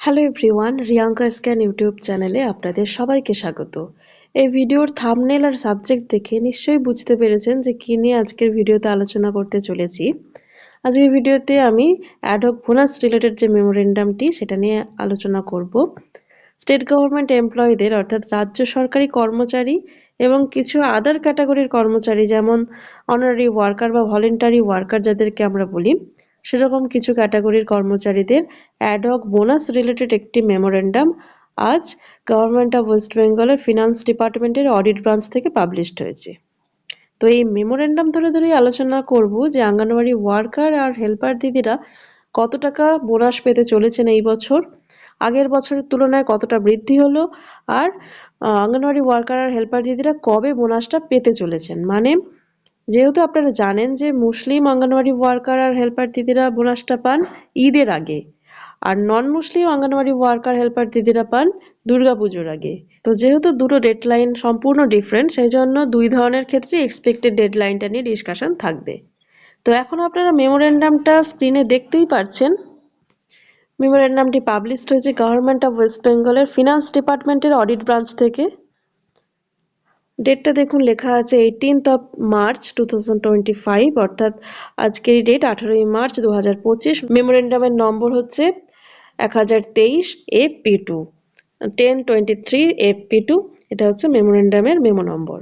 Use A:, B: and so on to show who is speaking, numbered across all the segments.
A: Hello everyone Riyanka scan YouTube চ্যানেলে আপনাদের সবাইকে স্বাগত। এই ভিডিওর থামনেল আর সাবজেক্ট দেখে নিশ্চয়ই বুঝতে পেরেছেন যে কী নিয়ে আজকের ভিডিওতে আলোচনা করতে চলেছি। আজকের ভিডিওতে আমি অ্যাডহক বোনাস রিলেটেড যে মেমোরেন্ডামটি সেটা নিয়ে আলোচনা করব। স্টেট গভর্নমেন্ট এমপ্লয়ীদের অর্থাৎ রাজ্য সরকারি কর্মচারী এবং কিছু আদার ক্যাটাগরির কর্মচারী, যেমন অনারারি ওয়ার্কার বা ভলেন্টারি ওয়ার্কার যাদেরকে আমরা বলি। সেরকম কিছু ক্যাটাগরির কর্মচারীদের অ্যাডহক বোনাস রিলেটেড একটি মেমোরেন্ডাম আজ গভর্নমেন্ট অফ ওয়েস্ট বেঙ্গলের ফিনান্স ডিপার্টমেন্টের অডিট ব্রাঞ্চ থেকে পাবলিশড হয়েছে। তো এই মেমোরেন্ডাম ধরে ধরেই আলোচনা করব যে আঙ্গনওয়াড়ি ওয়ার্কার আর হেল্পার দিদিরা কত টাকা বোনাস পেতে চলেছেন এই বছর, আগের বছরের তুলনায় কতটা বৃদ্ধি হলো, আর আঙ্গনওয়াড়ি ওয়ার্কার আর হেল্পার দিদিরা কবে বোনাসটা পেতে চলেছেন? মানে যেহেতু আপনারা জানেন যে মুসলিম অঙ্গনওয়াড়ি ওয়ার্কার আর হেল্পার দিদিরা বোনাসটা পান ঈদের আগে। আর non Muslim anganwadi worker, helper দিদিরা পান দুর্গাপুজোর আগে। তো যেহেতু দুটো ডেডলাইন সম্পূর্ণ ডিফারেন্ট সেই জন্য দুই ধরনের ক্ষেত্রে এক্সপেক্টেড ডেডলাইনটা নিয়ে ডিসকাশন থাকবে। তো এখন আপনারা মেমোরেন্ডামটা স্ক্রিনে দেখতেই পাচ্ছেন মেমোরেন্ডামটি পাবলিশড হয়েছে গভর্নমেন্ট অফ ওয়েস্ট বেঙ্গলের ফিনান্স ডিপার্টমেন্টের অডিট ব্রাঞ্চ থেকে। ডেটটা দেখুন, লেখা আছে এইটিনথ অফ মার্চ টু অর্থাৎ আজকেরই ডেট আঠারোই মার্চ দু হাজার পঁচিশ। মেমোরেন্ডামের নম্বর হচ্ছে এক হাজার তেইশ F P two ten twenty three F P two এটা হচ্ছে মেমোরেন্ডামের মেমো নম্বর।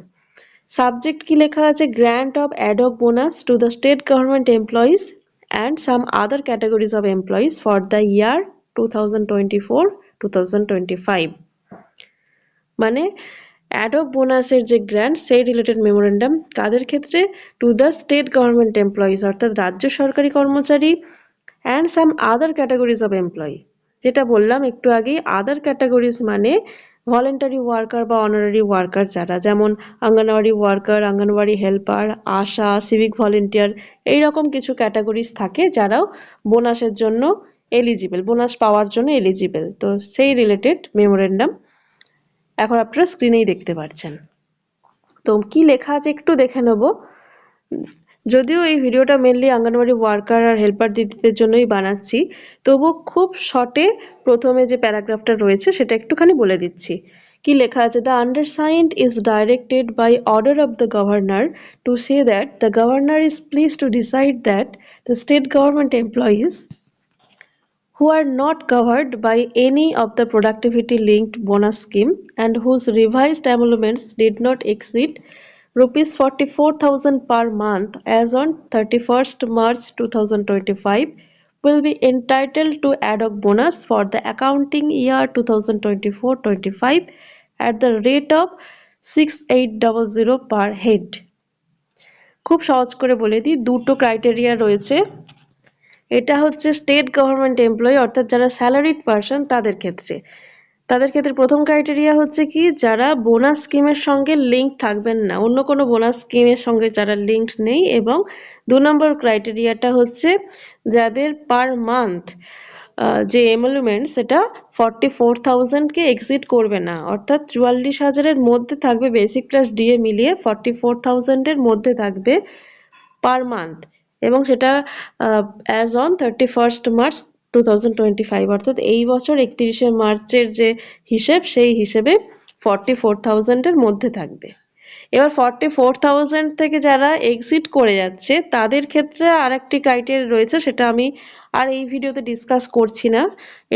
A: সাবজেক্ট কি লেখা আছে? Grant of ad hoc bonus to the state government employees and some other categories of employees for the year two thousand twenty four two thousand twenty five মানে ad hoc বোনাসের যে grant সেই related memorandum কাদের ক্ষেত্রে to the state government employees অর্থাৎ রাজ্য সরকারি কর্মচারী and some other categories of employee যেটা বললাম একটু আগেই আদার ক্যাটাগরিজ মানে ভলেন্টারি ওয়ার্কার বা অনারারি ওয়ার্কার যারা, যেমন anganwadi worker anganwadi helper ASHA civic volunteer এইরকম কিছু ক্যাটাগরিজ থাকে যারাও বোনাসের জন্য এলিজিবল বোনাস পাওয়ার জন্য এলিজিবল তো সেই রিলেটেড মেমোরেন্ডাম এখন আপনারা স্ক্রিনেই দেখতে পাচ্ছেন তো কি লেখা আছে একটু দেখে নেব। যদিও এই ভিডিওটা মেনলি আঙ্গনওয়াড়ি ওয়ার্কার আর হেল্পার দিদিদের জন্যই বানাচ্ছি তবু খুব শর্টে প্রথমে যে প্যারাগ্রাফটা রয়েছে সেটা একটুখানি বলে দিচ্ছি। কি লেখা আছে? The undersigned is directed by order of the governor to say that the governor is please to decide that the state government employees who are not covered by any of the productivity linked bonus scheme and whose revised emoluments did not exceed rupees 44000 per month as on 31st March 2025 will be entitled to ad hoc bonus for the accounting year 2024-25 at the rate of 6800 per head খুব সহজ করে বলে দিই দুটো criteria রয়েছে এটা হচ্ছে state government employee অর্থাৎ যারা স্যালারিড পার্সন তাদের ক্ষেত্রে। তাদের ক্ষেত্রে প্রথম ক্রাইটেরিয়া হচ্ছে কি, যারা বোনাস স্কিমের সঙ্গে লিঙ্ক থাকবেন না। অন্য কোনো বোনাস স্কিমের সঙ্গে যারা লিঙ্কড নেই এবং দু নম্বর ক্রাইটেরিয়াটা হচ্ছে যাদের পার মান্থ যে এমলুমেন্ট সেটা ফর্টি ফোর থাউজেন্ডকে এক্সিট করবে না। অর্থাৎ চুয়াল্লিশ হাজারের মধ্যে থাকবে বেসিক প্লাস ডিএ মিলিয়ে ফর্টি ফোর থাউজেন্ডের মধ্যে থাকবে পার মান্থ এবং সেটা as on thirty first March two thousand twenty five অর্থাৎ এই বছর একত্রিশে মার্চের যে হিসেব, সেই হিসেবে ফর্টি ফোর থাউজেন্ডের মধ্যে থাকবে। এবার ফর্টি ফোর থাউজেন্ড থেকে যারা এক্সিট করে যাচ্ছে, তাদের ক্ষেত্রে আর একটি ক্রাইটেরিয়া রয়েছে, সেটা আমি আর এই ভিডিওতে ডিসকাস করছি না।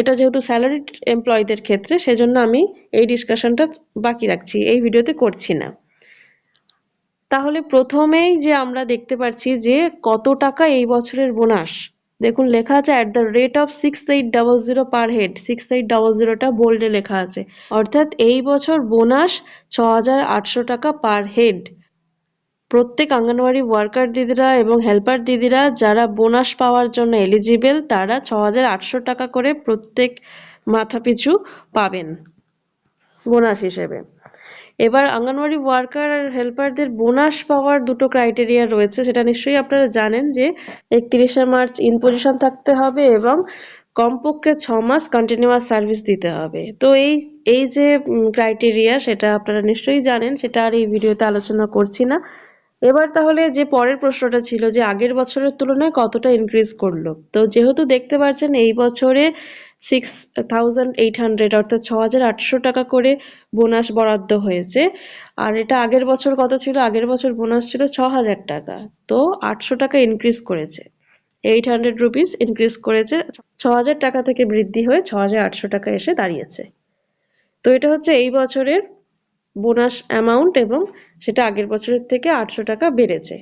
A: এটা যেহেতু স্যালারি এমপ্লয়ীদের ক্ষেত্রে, সেজন্য আমি এই ডিসকাশনটা বাকি রাখছি, এই ভিডিওতে করছি না। তাহলে প্রথমেই যে আমরা দেখতে পাচ্ছি যে কত টাকা এই বছরের বোনাস। দেখুন, লেখা আছে at the rate of six eight double zero per head six eight double জিরোটা বোল্ডে লেখা আছে। অর্থাৎ এই বছর বোনাস ছ হাজার আটশো টাকা পার হেড প্রত্যেক আঙ্গনওয়াড়ি ওয়ার্কার দিদিরা এবং হেল্পার দিদিরা যারা বোনাস পাওয়ার জন্য এলিজিবেল তারা ছ হাজার আটশো টাকা করে প্রত্যেক মাথা পিছু পাবেন বোনাস হিসেবে। এবার আঙ্গনওয়াড়ি ওয়ার্কার আর হেল্পারদের বোনাস পাওয়ার দুটো ক্রাইটেরিয়া রয়েছে, সেটা নিশ্চয়ই আপনারা জানেন যে একত্রিশে মার্চ ইন পজিশন থাকতে হবে এবং কমপক্ষে ছ মাস কন্টিনিউয়াস সার্ভিস দিতে হবে। তো এই এই যে ক্রাইটেরিয়া, সেটা আপনারা নিশ্চয়ই জানেন, সেটা আর এই ভিডিওতে আলোচনা করছি না। এবার তাহলে যে পরের প্রশ্নটা ছিল যে আগের বছরের তুলনায় কতটা ইনক্রিজ করল? তো যেহেতু দেখতে পাচ্ছেন এই বছরে সিক্স থাউজেন্ড এইট হান্ড্রেড অর্থাৎ ছ হাজার আটশো টাকা করে বোনাস বরাদ্দ হয়েছে। আর এটা আগের বছর কত ছিল? আগের বছর বোনাস ছিল ছ হাজার টাকা। তো আটশো টাকা ইনক্রিজ করেছে। এইট হান্ড্রেড রুপিস ইনক্রিজ করেছে। ছ হাজার টাকা থেকে বৃদ্ধি হয়ে ছ হাজার আটশো টাকা এসে দাঁড়িয়েছে। তো এটা হচ্ছে এই বছরের বোনাস অ্যামাউন্ট এবং সেটা আগের বছরের থেকে আটশো টাকা বেড়েছে।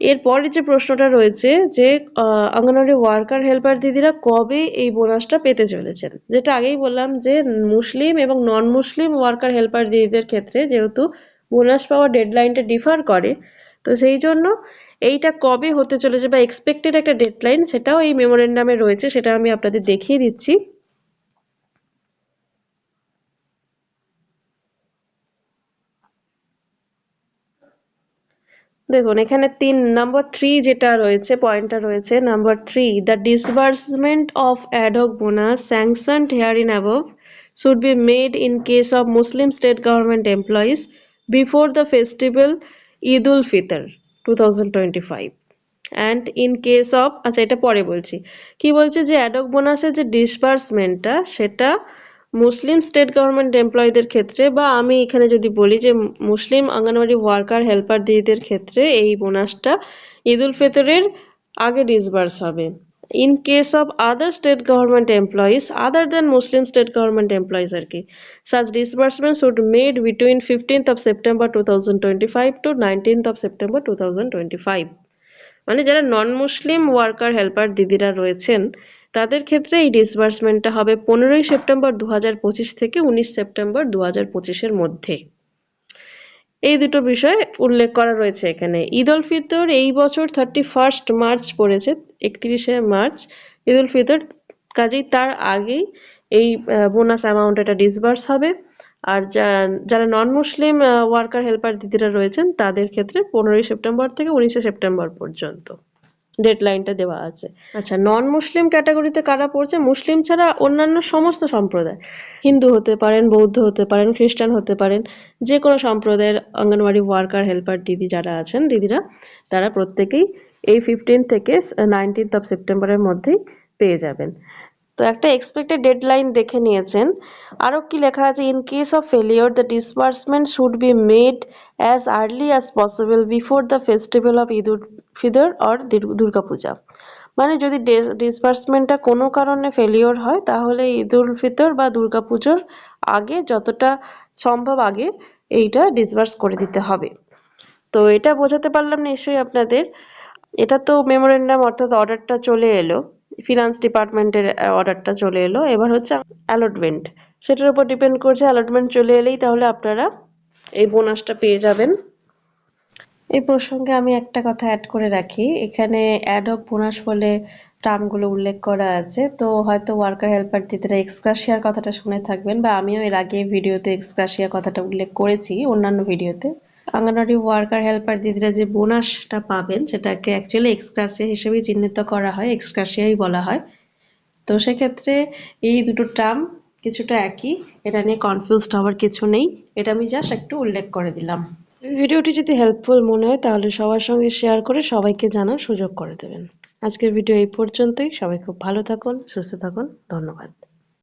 A: এরপরে যে প্রশ্নটা রয়েছে যে অঙ্গনওয়াড়ি ওয়ার্কার হেল্পার দিদিরা কবে এই বোনাসটা পেতে চলেছেন? যেটা আগেই বললাম যে, মুসলিম এবং নন মুসলিম ওয়ার্কার হেল্পার দিদিদের ক্ষেত্রে যেহেতু বোনাস পাওয়ার ডেডলাইনটা ডিফার করে, তো সেই জন্য এইটা কবে হতে চলেছে বা এক্সপেক্টেড একটা ডেডলাইন সেটাও এই মেমোরেন্ডামে রয়েছে, সেটা আমি আপনাদের দেখিয়ে দিচ্ছি। দেখুন, এখানে তিন নাম্বার থ্রি যেটা রয়েছে পয়েন্টটা রয়েছে number three the disbursement of ad hoc bonus sanctioned here in above should be made in case of Muslim state government employees before the festival Eid ul Fitr two thousand twenty five and in case of আচ্ছা এটা পরে বলছি। কি বলছে যে ad hoc বোনাসের যে ডিসবার্সমেন্টটা সেটা মুসলিম স্টেট গভর্নমেন্ট এমপ্লয়ীদের ক্ষেত্রে বা আমি এখানে যদি বলি যে মুসলিম অঙ্গনওয়াড়ি ওয়ার্কার হেল্পার দিদিদের ক্ষেত্রে এই বোনাসটা ঈদ উল ফিতরের আগে ডিসবার্স হবে। In case of other state government employees other than Muslim state government employees আর কি such disbursement should made between fifteenth of September two thousand twenty five to nineteenth of September two thousand twenty five মানে যারা নন মুসলিম worker helper দিদিরা রয়েছেন তাদের ক্ষেত্রে এই ডিসবার্সমেন্টটা হবে পনেরোই সেপ্টেম্বর দু হাজার পঁচিশ থেকে উনিশ সেপ্টেম্বর দু হাজার পঁচিশের মধ্যে। এই দুটো বিষয় উল্লেখ করা রয়েছে এখানে। ঈদ উল ফিতর এই বছর থার্টি ফার্স্ট মার্চ পড়েছে, একত্রিশে মার্চ ঈদ উল ফিতর কাজেই তার আগেই এই বোনাস অ্যামাউন্ট এটা ডিসবার্স হবে। আর যারা নন মুসলিম ওয়ার্কার হেল্পার দিদিরা রয়েছেন, তাদের ক্ষেত্রে পনেরোই সেপ্টেম্বর থেকে উনিশে সেপ্টেম্বর পর্যন্ত। ডেডলাইনটা দেওয়া আছে। আচ্ছা নন মুসলিম ক্যাটাগরিতে কারা পড়ছে? মুসলিম ছাড়া অন্যান্য সমস্ত সম্প্রদায়, হিন্দু হতে পারেন, বৌদ্ধ হতে পারেন, খ্রিস্টান হতে পারেন যে কোনো সম্প্রদায়ের অঙ্গনওয়াড়ি ওয়ার্কার, হেল্পার, দিদি যারা আছেন, দিদিরা, তারা প্রত্যেকেই এই ফিফটিন থেকে নাইনটিন্থ অফ সেপ্টেম্বরের মধ্যেই পেয়ে যাবেন। তো একটা এক্সপেক্টেড ডেডলাইন দেখে নিয়েছেন। আরও কি লেখা আছে? In case of failure the disbursement should be made as early as possible before the festival of ul Fitr or Durga Puja মানে যদি ডিসবার্সমেন্টটা কোনো কারণে ফেলিওর হয়, তাহলে ঈদ উল ফিতর বা দুর্গা পুজোর আগে যতটা সম্ভব আগে এইটা ডিসবার্স করে দিতে হবে। তো এটা বোঝাতে পারলাম নিশ্চয়ই আপনাদের। এটা তো মেমোরেন্ডাম অর্থাৎ অর্ডারটা চলে এলো। ফিনান্স ডিপার্টমেন্টের অর্ডারটা চলে এলো। এবার হচ্ছে অ্যালটমেন্ট সেটার উপর ডিপেন্ড করছে অ্যালটমেন্ট চলে এলেই তাহলে আপনারা এই বোনাসটা পেয়ে যাবেন। এই প্রসঙ্গে আমি একটা কথা অ্যাড করে রাখি। এখানে অ্যাডহক বোনাস বলে টার্মগুলো উল্লেখ করা আছে। তো হয়তো ওয়ার্কার হেল্পার দিদিরা এক্সক্রাশিয়ার কথাটা শুনে থাকবেন বা আমিও এর আগে ভিডিওতে এক্সক্রাশিয়া কথাটা উল্লেখ করেছি অন্যান্য ভিডিওতে অঙ্গনওয়াড়ি ওয়ার্কার, হেল্পার দিদিরা যে বোনাসটা পাবেন, সেটাকে অ্যাকচুয়ালি এক্সক্রাশিয়া হিসেবেই চিহ্নিত করা হয় এক্সক্রাশিয়াই বলা হয়। তো সেক্ষেত্রে এই দুটো টার্ম কিছুটা একই, এটা নিয়ে কনফিউজড হওয়ার কিছু নেই। এটা আমি জাস্ট একটু উল্লেখ করে দিলাম। ভিডিওটি যদি হেল্পফুল মনে হয়, তাহলে সবার সঙ্গে শেয়ার করে সবাইকে জানার সুযোগ করে দেবেন। আজকের ভিডিও এই পর্যন্তই। সবাই খুব ভালো থাকুন, সুস্থ থাকুন। ধন্যবাদ।